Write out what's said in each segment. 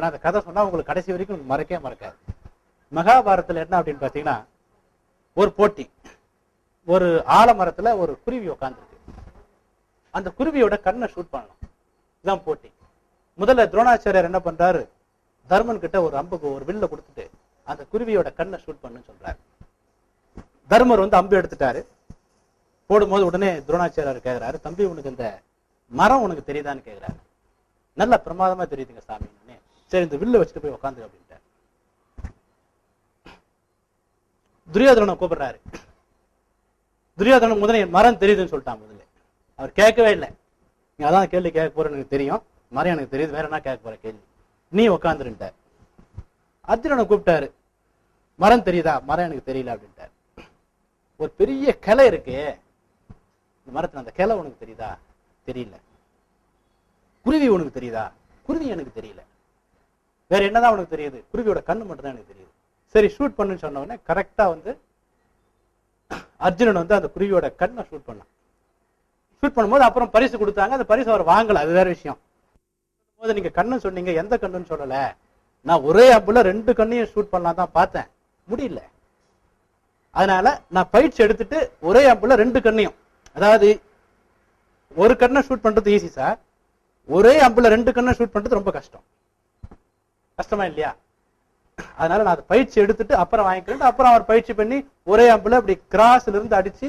ஏன்னா அந்த கதை சொன்னா உங்களுக்கு கடைசி வரைக்கும் மறக்கவே மறக்காது. மகாபாரத்தில் என்ன அப்படின்னு பாத்தீங்கன்னா ஒரு போட்டி. ஒரு ஆலமரத்தில் ஒரு குருவி உட்காந்துருக்கு அந்த குருவியோட கண்ணை ஷூட் பண்ணணும். இதுதான் போட்டி. முதல்ல துரோணாச்சாரியர் என்ன பண்றாரு? தர்மன் கிட்ட ஒரு அம்புக்கு ஒரு வில்ல கொடுத்துட்டு அந்த குருவியோட கண்ணை ஷூட் பண்ணுன்னு சொல்றாரு. தர்மர் வந்து அம்பு எடுத்துட்டாரு. போடும்போது உடனே துரோணாச்சாரியார் கேக்குறாரு தம்பி உனக்கு இந்த மரம் உனக்கு தெரியுதான்னு கேக்குறாரு. நல்ல பிரமாதமா தெரியுதுங்க சாமி. சரி இந்த வில்ல வச்சுட்டு போய் உட்காந்து அப்படின்ட்டார். துரியோதனனை கூப்பிடுறாரு. துரியோதனன் முதல்ல என் மரம் தெரியுதுன்னு சொல்லிட்டான் முதல்ல. அவர் கேட்கவே இல்லை. நீ அதான் கேள்வி கேட்க போறேன்னு எனக்கு தெரியும். மரம் எனக்கு தெரியுது. வேற என்ன கேட்க போற கேள்வி? நீ உட்காந்துருன்ட்ட அர்ஜுனனை கூப்பிட்டாரு. மரம் தெரியுதா? மரம் எனக்கு தெரியல அப்படின்ட்டார். ஒரு பெரிய கிளை இருக்கு. இந்த மரத்துல அந்த கிளை உனக்கு தெரியுதா? தெரியல. குருவி உனக்கு தெரியுதா? குருவி எனக்கு தெரியல. வேற என்னதான் உனக்கு தெரியுது? குருவியோட கண்ணு மட்டும் தான் எனக்கு தெரியுது. சரி ஷூட் பண்ணுன்னு சொன்ன உடனே கரெக்டா வந்து அர்ஜுனன் வந்து அந்த குருவியோட கண்ணை ஷூட் பண்ணான். ஷூட் பண்ணும்போது அப்புறம் பரிசு கொடுத்தாங்க. அந்த பரிசு அவர் வாங்கல. அது வேற விஷயம். போது நீங்க கண்ணு சொன்னீங்க. எந்த கண்ணுன்னு சொல்லல. நான் ஒரே அப்புல ரெண்டு கண்ணையும் ஷூட் பண்ணலாம் தான் பார்த்தேன். முடியல. அதனால நான் பயிற்சி எடுத்துட்டு ஒரே அம்புல ரெண்டு கண்ணையும். அதாவது ஒரு கண்ணை ஷூட் பண்றது ஈஸி சார் ஒரே அம்புல ரெண்டு கண்ணை ஷூட் பண்றது ரொம்ப கஷ்டம். கஷ்டமா இல்லையா? அதனால நான் அதை பயிற்சி எடுத்துட்டு அப்புறம் வாங்கிக்கிறேன். அப்புறம் அவர் பயிற்சி பண்ணி ஒரே அம்புல இப்படி கிராஸ்ல இருந்து அடிச்சு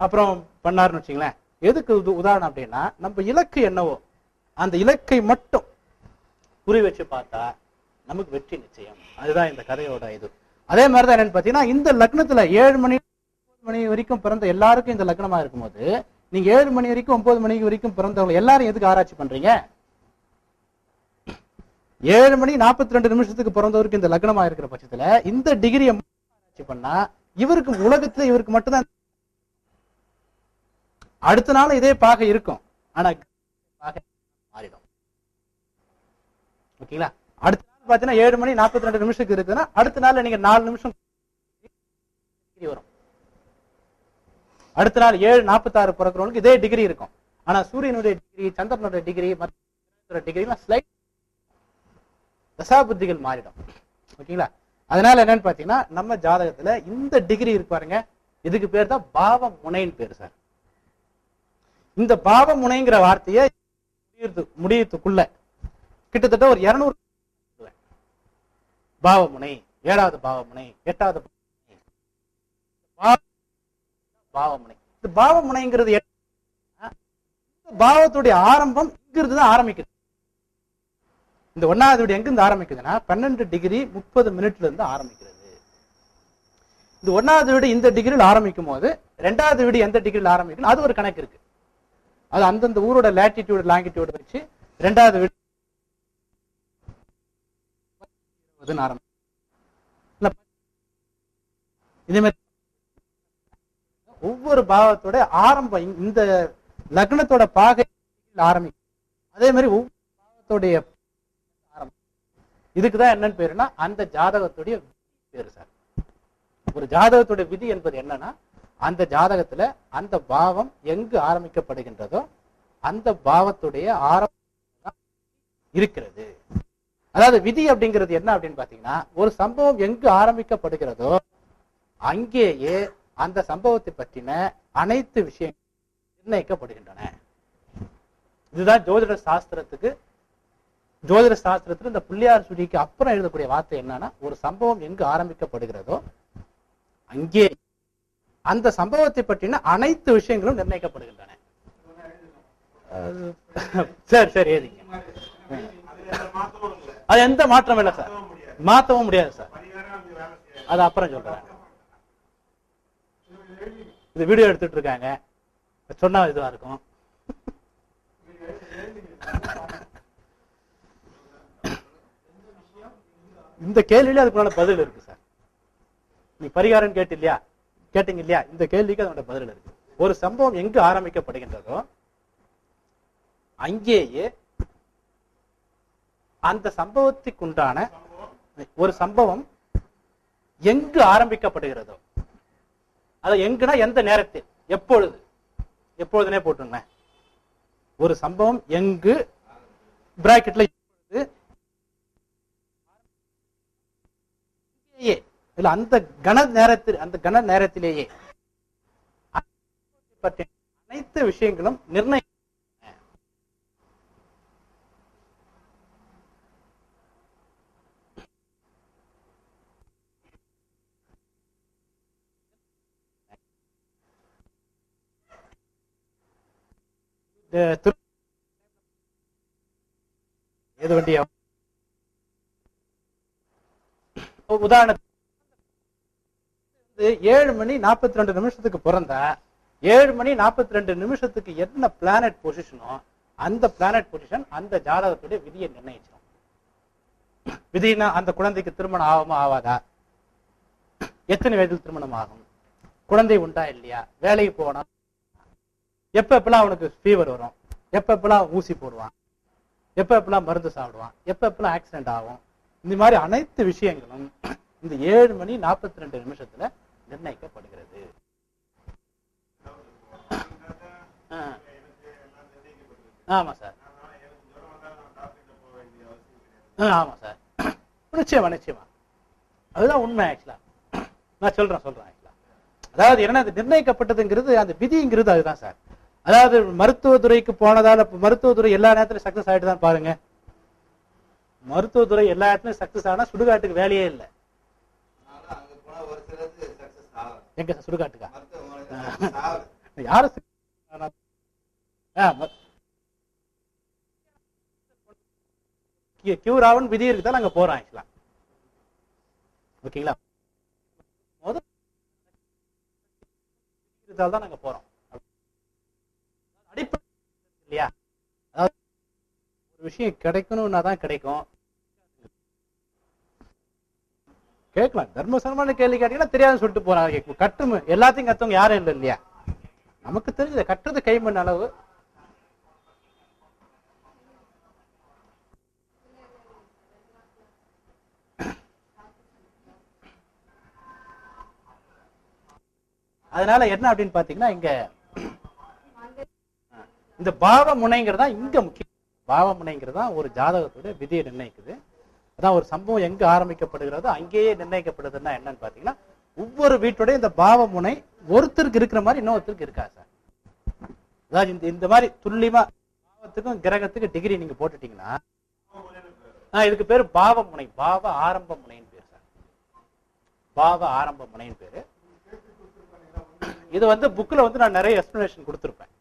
அப்புறம் பண்ணாருன்னு வச்சுங்களேன். எதுக்கு உதாரணம் அப்படின்னா நம்ம இலக்கு என்னவோ அந்த இலக்கை மட்டும் குறி வச்சு பார்த்தா நமக்கு வெற்றி நிச்சயம். அதுதான் இந்த கதையோட இது. அதே மாதிரிதான் என்னன்னு பாத்தீங்கன்னா இந்த லக்னத்துல ஏழு மணி மணி வரைக்கும் பிறந்த எல்லாருக்கும் இந்த லக்னமா இருக்கும்போது நீங்க ஏழு மணி வரைக்கும் ஒன்பது மணி வரைக்கும் பிறந்தவங்க எல்லாரும் எதுக்கு ஆராய்ச்சி பண்றீங்க? ஏழு மணி நாற்பத்தி ரெண்டு நிமிஷத்துக்கு பிறந்தவருக்கு இந்த லக்னமா இருக்கிற பட்சத்துல இந்த டிகிரியை பண்ணா இவருக்கு உலகத்துல இவருக்கு மட்டும்தான் அடுத்த நாள் இதே பாக இருக்கும். ஆனா மாறிடும். ஓகேங்களா? அடுத்த நாள் பாத்தீங்கன்னா ஏழு மணி நாற்பத்தி ரெண்டு நிமிஷத்துக்கு இருக்குன்னா அடுத்த நாள்ல நீங்க நாலு நிமிஷம் டிகிரி வரும். அடுத்த நாள் ஏழு நாற்பத்தாறு பிறக்கிறவங்களுக்கு இதே டிகிரி இருக்கும். ஆனா சூரியனுடைய டிகிரி சந்திரனுடைய டிகிரி மற்ற டிகிரிலாம் ஸ்லைட் தசாபுத்திகள் மாறிடும். ஓகேங்களா? அதனால என்னன்னு பாத்தீங்கன்னா நம்ம ஜாதகத்துல இந்த டிகிரி இருப்பாருங்க பாருங்க. இதுக்கு பேர் தான் பாவ முனைன்னு பேரு சார் இந்த பாவ முனைங்கிற வார்த்தையை முடியறது முடியறதுக்குள்ள கிட்டத்தட்ட ஒரு இருநூறு பாவமுனை ஏழாவது பாவமுனை எட்டாவது பாவமுனை. பாவமுனை இந்த பாவமுனைங்கிறது பாவத்துடைய ஆரம்பம் இங்கிருந்து தான் ஆரம்பிக்குது. இந்த ஒன்னாவது வீடு எங்கிருந்து ஆரம்பிக்குதுன்னா பன்னெண்டு டிகிரி முப்பது மினிட்ல இருந்து ஆரம்பிக்கிறது. இந்த ஒன்னாவது வீடு இந்த டிகிரியில் ஆரம்பிக்கும் போது ரெண்டாவது வீடு எந்த டிகிரியில் ஆரம்பிக்கணும் அது ஒரு கணக்கு இருக்கு. அது அந்தந்த ஊரோட லேட்டிடியூடு லாங்கிடியூடு வச்சு ரெண்டாவது வீடு ஆரம்பிக்கும். இதே மாதிரி ஒவ்வொரு பாவத்தோட ஆரம்பம் இந்த லக்னத்தோட பாகை ஆரம்பிக்கும். அதே மாதிரி ஒவ்வொரு பாவத்தோடைய இதுக்குதான் என்னன்னு பேருன்னா அந்த ஜாதகத்துடைய பேரு சார். ஒரு ஜாதகத்துடைய விதி என்பது என்னன்னா அந்த ஜாதகத்துல அந்த பாவம் எங்கு ஆரம்பிக்கப்படுகின்றதோ அந்த பாவத்துடைய ஆரம்ப இருக்கிறது. அதாவது விதி அப்படிங்கிறது என்ன அப்படின்னு பாத்தீங்கன்னா ஒரு சம்பவம் எங்கு ஆரம்பிக்கப்படுகிறதோ அங்கேயே அந்த சம்பவத்தை பற்றின அனைத்து விஷயங்கள் நிர்ணயிக்கப்படுகின்றன. இதுதான் ஜோதிட சாஸ்திரத்துக்கு ஜோதிட சாஸ்திரத்தில் இந்த பிள்ளையார் சுடிக்கு அப்புறம் எழுதக்கூடிய வார்த்தை என்னன்னா ஒரு சம்பவம் எங்கு ஆரம்பிக்கப்படுகிறதோ அங்கே. அந்த சம்பவத்தை பற்றின அனைத்து விஷயங்களும் நிர்ணயிக்கப்படுகின்றன. அது- சரி சரி ஏதிங்க அது எந்த மாற்றம் இல்லை சார். மாத்தவும் முடியாது சார். அது அப்புறம் சொல்றேன். இது வீடியோ எடுத்துட்டு இருக்காங்க. சொன்னா இதுவா இருக்கும். இந்த கேள்வியில அதுக்குள்ள பதில் இருக்கு சார். நீ பரிகாரம் கேட்டு இல்லையா கேட்டீங்க இல்லையா இந்த கேள்விக்கு அதோட பதில் இருக்கு. ஒரு சம்பவம் எங்கு ஆரம்பிக்கப்படுகின்றதோ அங்கேயே அந்த சம்பவத்துக்குண்டான ஒரு சம்பவம் எங்கு ஆரம்பிக்கப்படுகிறதோ அது எங்குனா எந்த நேரத்தில் எப்பொழுது எப்பொழுதுனே போட்டுங்க ஒரு சம்பவம் எங்கு பிராக்கெட்ல எப்பொழுது நேரத்திலேயே இல்ல அந்த கன நேரத்தில் அந்த கன நேரத்திலேயே பற்றிய அனைத்து விஷயங்களும் நிர்ணயம் இந்த திரு- எது வண்டியா? உதாரணத்துக்கு ஏழு மணி நாற்பத்தி ரெண்டு நிமிஷத்துக்கு பிறந்தா ஏழு மணி நாற்பத்தி ரெண்டு நிமிஷத்துக்கு என்ன பிளானட் பொசிஷனோ அந்த பிளானட் பொசிஷன் அந்த ஜாதகத்துடைய விதியை நிர்ணயிச்சிடும் விதினா அந்த குழந்தைக்கு திருமணம் ஆகுமா ஆகாதா? எத்தனை வயதில் திருமணம் ஆகும்? குழந்தை உண்டா இல்லையா? வேலைக்கு போனா? எப்ப எப்பெல்லாம் அவனுக்கு ஃபீவர் வரும்? எப்ப எப்பெல்லாம் ஊசி போடுவான்? எப்ப எப்பெல்லாம் மருந்து சாப்பிடுவான்? எப்ப எப்பெல்லாம் ஆக்சிடென்ட் ஆகும்? இந்த மாதிரி அனைத்து விஷயங்களும் இந்த ஏழு மணி நாற்பத்தி ரெண்டு நிமிஷத்துல நிர்ணயிக்கப்படுகிறது. ஆ. ஆமா சார். ஆ, ஆமா சார். நிச்சயமா நிச்சயமா. அதுதான் உண்மை ஆக்சுவலா. நான் சொல்றேன் சொல்றேன் ஆக்சுவலா. அதாவது என்ன அது நிர்ணயிக்கப்பட்டதுங்கிறது அந்த விதிங்கிறது அதுதான் சார். அதாவது மருத்துவத்துறைக்கு போனதால மருத்துவத்துறை எல்லா நேரத்திலும் சக்சஸ் ஆயிட்டு தான் பாருங்க. மருத்துவத்துறை எல்லா இடத்துலயும் சக்சஸ் ஆனா சுடுகாட்டுக்கு வேலையே இல்லை. எங்க சுடுகாட்டுக்கா? மருத்துவமனையில success ஆகல. யாரு success ஆனா- ஆ, ம- கி- கியூர் ஆகும்னு விதி இருக்குதான் நாங்க போறோம் ஆக்சுவலா ஓகேங்களா? இருந்தால் தான் நாங்க போறோம். அடிப்படை இல்லையா? அதாவது ஒரு விஷயம் கிடைக்கணும்னா தான் கிடைக்கும். கேட்கலாம். தர்மசரமான கேள்வி கேட்டீங்கன்னா தெரியாதுன்னு சொல்லிட்டு போறாங்க. கட்டு எல்லாத்தையும் கத்தவங்க யாரும் இல்லை இல்லையா? நமக்கு தெரிஞ்சது கட்டுறது கைமண் அளவு. அதனால என்ன அப்படின்னு பாத்தீங்கன்னா இங்க இந்த பாவ முனைங்கிறது தான் இங்க முக்கியம். பாவ முனைங்கிறது தான் ஒரு ஜாதகத்துடைய விதியை நிர்ணயிக்குது. அதான் ஒரு சம்பவம் எங்கே ஆரம்பிக்கப்படுகிறதோ அங்கேயே நிர்ணயிக்கப்படுதுன்னா என்னன்னு பாத்தீங்கன்னா ஒவ்வொரு வீட்டுடைய இந்த பாவ முனை ஒருத்தருக்கு இருக்கிற மாதிரி இன்னொருத்தருக்கு இருக்கா சார்? அதாவது இந்த இந்த மாதிரி துல்லியமா பாவத்துக்கும் கிரகத்துக்கு டிகிரி நீங்க போட்டுட்டீங்கன்னா இதுக்கு பேர் பாவ முனை பாவ ஆரம்ப முனைன்னு பேர் சார். பாவ ஆரம்ப முனைன்னு பேரு. இது வந்து புக்கில் வந்து நான் நிறைய எக்ஸ்பிளனேஷன் கொடுத்துருப்பேன்.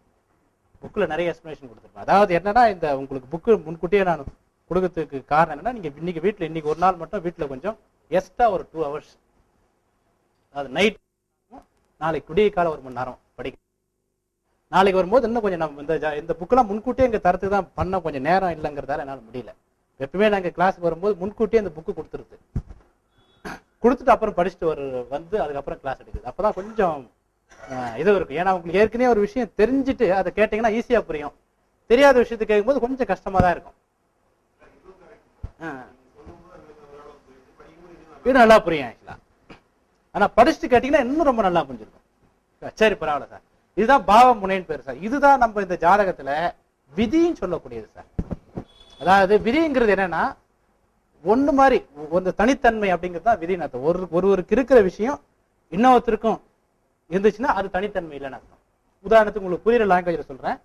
புக்கில் நிறைய எக்ஸ்பிளனேஷன் கொடுத்துருப்பேன். அதாவது என்னன்னா இந்த உங்களுக்கு புக்கு முன்கூட்டியே நான் கொடுக்கறதுக்கு காரணம் என்னன்னா நீங்க இன்னைக்கு வீட்டில் இன்னைக்கு ஒரு நாள் மட்டும் வீட்டில் கொஞ்சம் எக்ஸ்ட்ரா ஒரு டூ ஹவர்ஸ் அது நைட் நாளைக்கு குடிய காலம் ஒரு மணி நேரம் படிக்க. நாளைக்கு வரும்போது இன்னும் கொஞ்சம் நம்ம இந்த இந்த புக்கெல்லாம் முன்கூட்டியே இங்க தரத்துக்கு தான் பண்ண கொஞ்சம் நேரம் இல்லைங்கிறதால என்னால் முடியல. எப்பவுமே நாங்கள் கிளாஸுக்கு வரும்போது முன்கூட்டியே அந்த புக்கு கொடுத்துருது. கொடுத்துட்டு அப்புறம் படிச்சுட்டு ஒரு வந்து அதுக்கப்புறம் கிளாஸ் எடுக்குது. அப்பதான் கொஞ்சம் இது இருக்கும். ஏன்னா உங்களுக்கு ஏற்கனவே ஒரு விஷயம் தெரிஞ்சுட்டு அதை கேட்டீங்கன்னா ஈஸியாக புரியும். தெரியாத விஷயத்தை கேட்கும்போது கொஞ்சம் கஷ்டமாக தான் இருக்கும். இது நல்லா புரியும் ஆக்சுவலா. ஆனா படிச்சுட்டு கேட்டீங்கன்னா இன்னும் ரொம்ப நல்லா புரிஞ்சிருக்கும். சரி பரவாயில்ல சார். இதுதான் பாவ முனைன்னு பேர் சார். இதுதான் நம்ம இந்த ஜாதகத்துல விதின்னு சொல்லக்கூடியது சார். அதாவது விதிங்கிறது என்னன்னா ஒண்ணு மாதிரி ஒரு தனித்தன்மை அப்படிங்கிறது தான் விதின்னு அர்த்தம். ஒரு ஒருவருக்கு இருக்கிற விஷயம் இன்னொருத்தருக்கும் இருந்துச்சுன்னா அது தனித்தன்மை இல்லைன்னு அர்த்தம். உதாரணத்துக்கு உங்களுக்கு புரியுற லாங்குவேஜ்ல சொல்றேன்.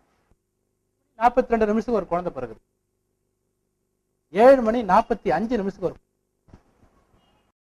நாற்பத்தி ரெண்டு நிமிஷத்துக்கு ஒரு குழந்தை பிறகுது ஏழு மணி நாற்பத்தி அஞ்சு நிமிஷத்துக்கு வரும்